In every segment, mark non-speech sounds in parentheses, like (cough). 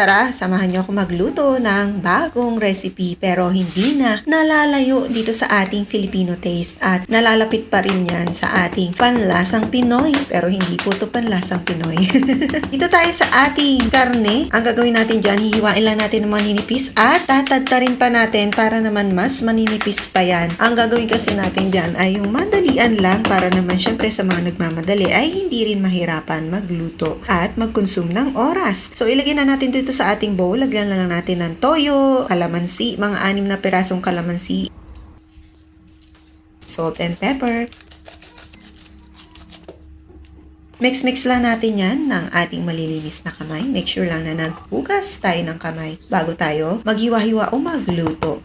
Tara, samahan niyo ako magluto ng bagong recipe pero hindi na nalalayo dito sa ating Filipino taste at nalalapit pa rin yan sa ating panlasang Pinoy. Pero hindi po to panlasang Pinoy. (laughs) dito tayo sa ating karne. Ang gagawin natin dyan, hihiwain lang natin ng maninipis at tatadtarin pa natin para naman mas maninipis pa yan. Ang gagawin kasi natin dyan ay yung madalian lang para naman syempre sa mga nagmamadali ay hindi rin mahirapan magluto at mag-consume ng oras. So ilagay na natin dito sa ating bowl, lagyan lang natin ng toyo, kalamansi, mga anim na perasong kalamansi, salt and pepper. Mix-mix lang natin yan ng ating malilinis na kamay. Make sure lang na naghugas tayo ng kamay bago tayo maghiwa-hiwa o magluto.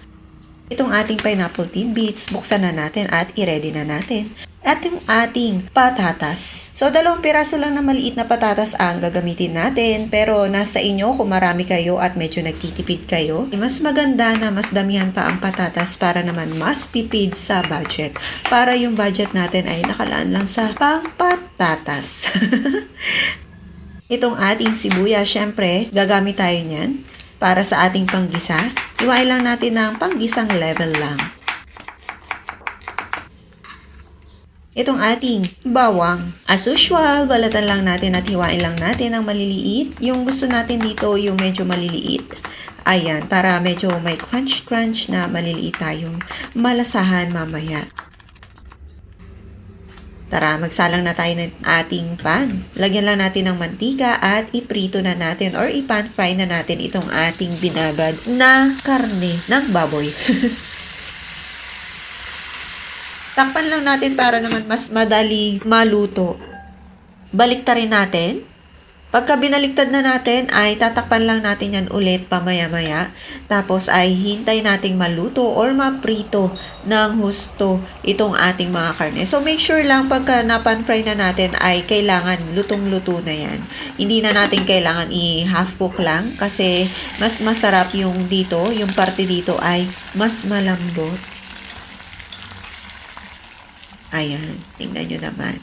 Itong ating pineapple tidbits, buksan na natin at i-ready na natin. At yung ating patatas. So, dalawang piraso lang na maliit na patatas ang gagamitin natin. Pero nasa inyo kung marami kayo at medyo nagtitipid kayo. Mas maganda na mas damihan pa ang patatas para naman mas tipid sa budget. Para yung budget natin ay nakalaan lang sa pangpatatas. (laughs) Itong ating sibuyas, syempre, gagamit tayo niyan para sa ating panggisa. Iwain lang natin ng panggisang level lang. Itong ating bawang. As usual, balatan lang natin at hiwain lang natin ang maliliit. Yung gusto natin dito, yung medyo maliliit. Ayan, para medyo may crunch-crunch na maliliit tayong malasahan mamaya. Tara, magsalang na tayo ng ating pan. Lagyan lang natin ng mantika at iprito na natin or ipan fry na natin itong ating binabad na karne ng baboy. (laughs) Takpan lang natin para naman mas madali maluto. Baliktarin natin. Pagka binaliktad na natin, ay tatakpan lang natin yan ulit pamaya-maya. Tapos ay hintay nating maluto or maprito ng husto itong ating mga karne. So make sure lang pagka napan-fry na natin ay kailangan lutong-luto na yan. Hindi na natin kailangan i-half cook lang kasi mas masarap yung dito, yung parte dito ay mas malambot. Ayan, tingnan nyo naman.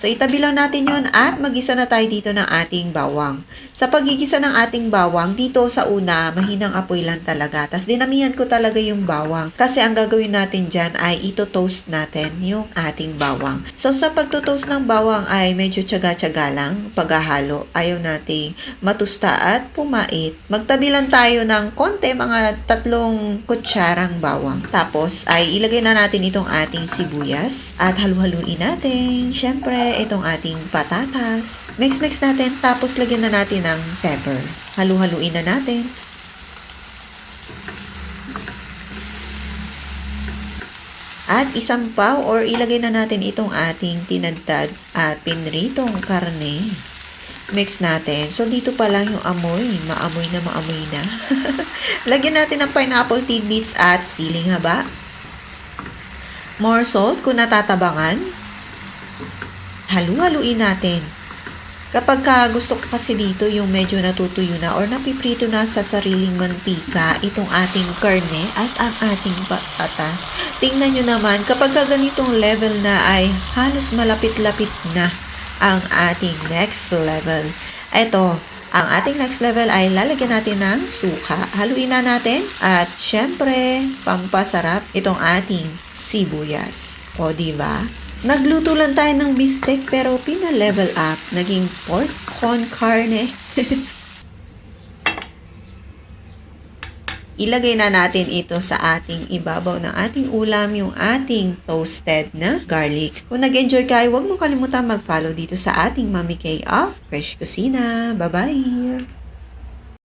So, itabi lang natin yun at magisa na tayo dito ng ating bawang. Sa pagigisa ng ating bawang, dito sa una, mahinang apoy lang talaga. Tapos dinamihan ko talaga yung bawang. Kasi ang gagawin natin dyan ay ito-toast natin yung ating bawang. So, sa pagto-toast ng bawang ay medyo tsaga-tsaga lang paghahalo. Ayaw nating matusta at pumait. Magtabi lang tayo ng konti, mga tatlong kutsarang bawang. Tapos ay ilagay na natin itong ating sibuyas at halu-haluin natin. Siyempre, itong ating patatas. Mix-mix natin, tapos lagyan na natin ng pepper. Halu-haluin na natin. At isampaw or ilagay na natin itong ating tinadtad at pinritong karne. Mix natin. So, dito pa lang yung amoy. Maamoy na maamoy na. (laughs) Lagyan natin ng pineapple tidbits at siling haba. More salt kung natatabangan halu-haluin natin. Kapag ka gusto ko kasi dito yung medyo natutuyo na or napiprito na sa sariling mantika itong ating karne at ang ating patatas. Tingnan nyo naman, kapag ka ganitong level na ay halos malapit-lapit na ang ating next level. Ito, ang ating next level ay lalagyan natin ng suka. Haluin na natin at syempre, pampasarap itong ating sibuyas. O, di ba? Nagluto lang tayo ng bistek pero pina-level up. Naging pork con carne. (laughs) Ilagay na natin ito sa ating ibabaw ng ating ulam, yung ating toasted na garlic. Kung nag-enjoy kayo, huwag mong kalimutan mag-follow dito sa ating Mami K of Fresh Kusina. Bye-bye!